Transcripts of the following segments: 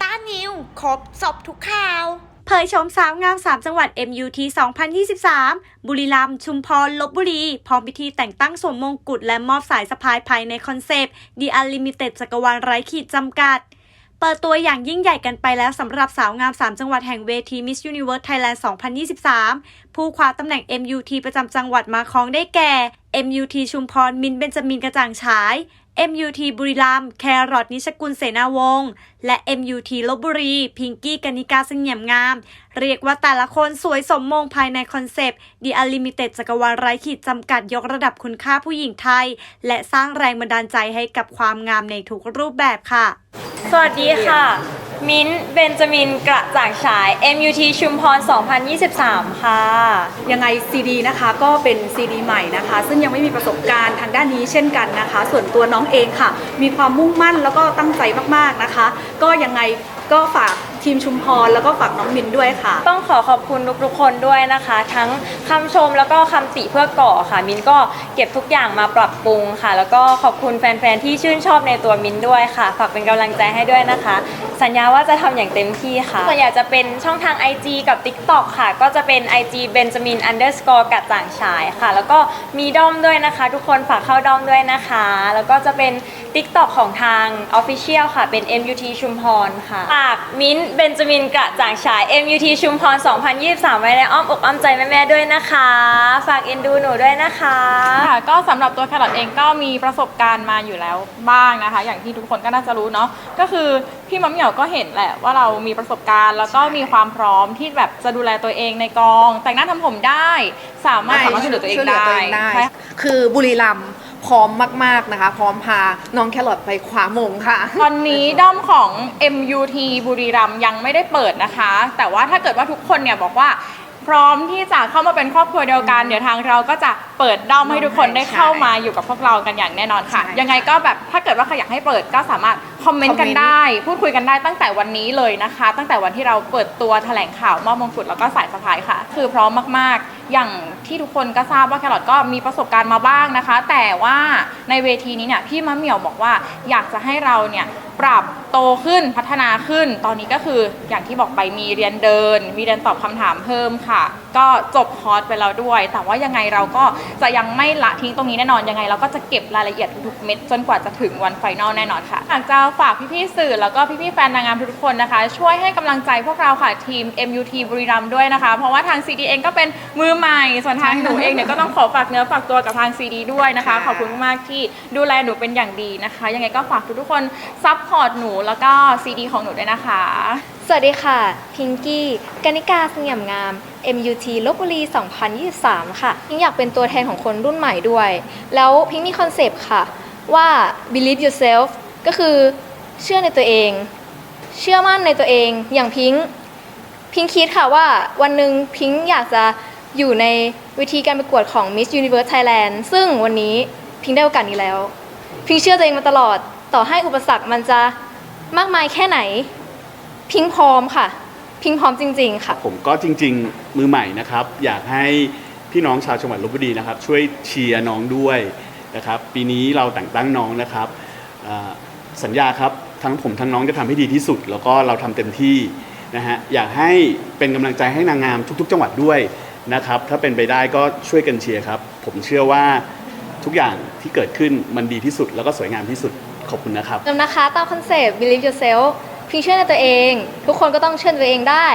ตานิวครบสบทุกข่าว เผยชมสาวงาม 3 จังหวัด MUT 2023 บุรีรัมย์ ชุมพร ลบบุรี พร้อมพิธีแต่งตั้งสวมมงกุฎและมอบสายสะพายภายในคอนเซปต์ The Unlimited จักรวาลไร้ขีดจำกัด เปิดตัวอย่างยิ่งใหญ่กันไปแล้วสำหรับสาวงาม 3 จังหวัดแห่งเวที Miss Universe Thailand 2023 ผู้คว้าตำแหน่ง MUT ประจำจังหวัดมาครองได้แก่ MUT ชุมพร มินเบนจามินกระจ่างฉาย MUT บุรีรัมย์แครอทนิชกุลเสนาวงศ์และ MUT ลบบุรี พิงกี้กนิกาเสงี่ยมงาม เรียกว่าแต่ละคนสวยสมมงภายในคอนเซปต์ The Unlimited จักรวาลไร้ขีดจำกัดยกระดับคุณค่าผู้หญิงไทย และสร้างแรงบันดาลใจให้กับความงามในทุกรูปแบบค่ะ สวัสดีค่ะ มิ้นท์เบนจามินกระจ่างฉาย MUT ชุมพร 2023 ค่ะ ยังไงซีดีนะคะก็เป็นซีดีใหม่นะคะ ซึ่งยังไม่มีประสบการณ์ทางด้านนี้เช่นกันนะคะ ส่วนตัวน้องเองค่ะ มีความมุ่งมั่นแล้วก็ตั้งใจมากๆนะคะ ก็ยังไงก็ฝากทีมชุมพรแล้วก็ฝากน้องมินด้วยค่ะ ต้องขอขอบคุณทุกๆคนด้วยนะคะ ทั้ง คำชมแล้วก็คำติเพื่อก่อค่ะ มินก็เก็บทุกอย่างมาปรับปรุงค่ะ แล้วก็ขอบคุณแฟนๆที่ชื่นชอบในตัวมินด้วยค่ะ ฝากเป็นกำลังใจให้ด้วยนะคะ สัญญาว่าจะทำอย่างเต็มที่ค่ะส่วนใหญ่จะเป็นช่องทาง IG กับ TikTok ค่ะ ก็จะเป็น IG Benjamin underscore กัดจ่างฉายค่ะ แล้วก็มีด้อมด้วยนะคะ ทุกคนฝากเข้าด้อมด้วยนะคะ แล้วก็จะเป็น TikTok ของทาง Official ค่ะ เป็น MUT ชุมพรค่ะฝากมิ้นเบนจามินกระจ่างฉาย MUT ชุมพร 2023 ไว้ในอ้อมอกอ้อมใจแม่ๆด้วยนะคะฝากเอ็นดูหนูด้วยนะคะ ค่ะก็สำหรับตัวแครอทเองก็มีประสบการณ์มาอยู่แล้วบ้างนะคะ อย่างที่ทุกคนก็น่าจะรู้เนาะก็คือพี่มะเหมี่ยวก็เห็นแหละว่าเรามีประสบการณ์ แล้วก็มีความพร้อมที่แบบจะดูแลตัวเองในกอง แต่งหน้าทำผมได้ สามารถสามารถช่วยเหลือตัวเองช่วยเหลืได้ตัวเองได้ใช่คือบุรีรัมย์พร้อมมากๆนะคะ พร้อมพาน้องแครอทไปคว้ามงค่ะ ตอนนี้ด้อมของ MUT บุรีรัมย์ยังไม่ได้เปิดนะคะ แต่ว่าถ้าเกิดว่าทุกคนเนี่ยบอกว่าพ ร้อมที่จะเข้ามาเป็นครอบครัวเดียวกัน เดี๋ยวทางเราก็จะเปิดด้อมให้ทุกคนได้เข้ามาอยู่กับพวกเรากันอย่างแน่นอนค่ะใช่ยังไงก็แบบถ้าเกิดว่าใครอยากให้เปิดก็สามารถคอมเมนต์กันคอมเมนต์ได้ พูดคุยกันได้ตั้งแต่วันนี้เลยนะคะ ตั้งแต่วันที่เราเปิดตัวแถลงข่าวมอบมงกุฎแล้วก็สายสะพายค่ะ คือพร้อมมากๆ อย่างที่ทุกคนก็ทราบว่าแครอทก็มีประสบการณ์มาบ้างนะคะ แต่ว่าในเวทีนี้เนี่ยพี่มะเหมี่ยวบอกว่าอยากจะให้เราเนี่ย ปรับโตขึ้นพัฒนาขึ้น ตอนนี้ก็คืออย่างที่บอกไปมีเรียนเดิน มีเรียนตอบคำถามเพิ่มค่ะ ก็จบคอร์สไปแล้วด้วย แต่ว่ายังไงเราก็จะยังไม่ละทิ้งตรงนี้แน่นอนยังไง เราก็จะเก็บรายละเอียดทุกๆเม็ดจนกว่าจะถึงวันไฟนอลแน่นอนค่ะอยากจะฝากพี่ๆสื่อแล้วก็พี่ๆแฟนนางงามทุกคนนะคะ ช่วยให้กำลังใจพวกเราค่ะทีม MUT บุรีรัมย์ด้วยนะคะ เพราะว่าทาง CD เองก็เป็นมือใหม่ส่วนทางหนูเองเนี่ยก็ต้องขอฝากเนื้อฝากตัวกับทาง CD ด้วยนะคะขอบคุณมากที่ดูแลหนูเป็นอย่างดีนะคะ ยังไงก็ฝากทุกๆคนซัพพอร์ตหนูแล้วก็ CD ของหนูด้วยนะคะ สวัสดีค่ะ พิงกี้กนิกาสงี่ยมงาม MUT ลบบุรี 2023 ค่ะพิงอยากเป็นตัวแทนของคนรุ่นใหม่ด้วย แล้วพิงมีคอนเซปต์ค่ะ ว่า believe yourself ก็คือเชื่อในตัวเอง เชื่อมั่นในตัวเองอย่างพิงพิงคิดค่ะว่าวันหนึ่งพิงอยากจะอยู่ในวิธีการประกวดของ Miss Universe Thailand ซึ่งวันนี้พิงได้โอกาสนี้แล้ว พิงเชื่อตัวเองมาตลอด ต่อให้อุปสรรคมันจะมากมายแค่ไหน พิงพร้อมค่ะ พิงพร้อมจริง ๆ ค่ะ ผมก็จริง ๆ มือใหม่นะครับ อยากให้พี่น้องชาวจังหวัดลบบุรีนะครับ ช่วยเชียร์น้องด้วยนะครับ ปีนี้เราแต่งตั้งน้องนะครับสัญญาครับทั้งผมทั้งน้องจะทำให้ดีที่สุด แล้วก็เราทำเต็มที่นะฮะอยากให้เป็นกำลังใจให้นางงามทุก ๆ จังหวัดด้วยนะครับ ถ้าเป็นไปได้ก็ช่วยกันเชียร์ครับ ผมเชื่อว่าทุกอย่างที่เกิดขึ้นมันดีที่สุดแล้วก็สวยงามที่สุด ขอบคุณนะครับจำนะคะตามคอนเซปต์ believe yourself พิงเชื่อในตัวเอง ทุกคนก็ต้องเชื่อในตัวเองได้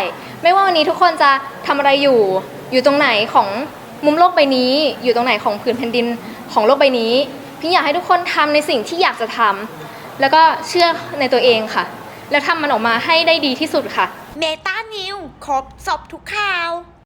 ไม่ว่าวันนี้ทุกคนจะทำอะไรอยู่ อยู่ตรงไหนของมุมโลกใบนี้ อยู่ตรงไหนของผืนแผ่นดินของโลกใบนี้พิงอยากให้ทุกคนทำในสิ่งที่อยากจะทำแล้วก็เชื่อในตัวเองค่ะ แล้วทำมันออกมาให้ได้ดีที่สุดค่ะ เมตานิวครบสอบทุกข่าว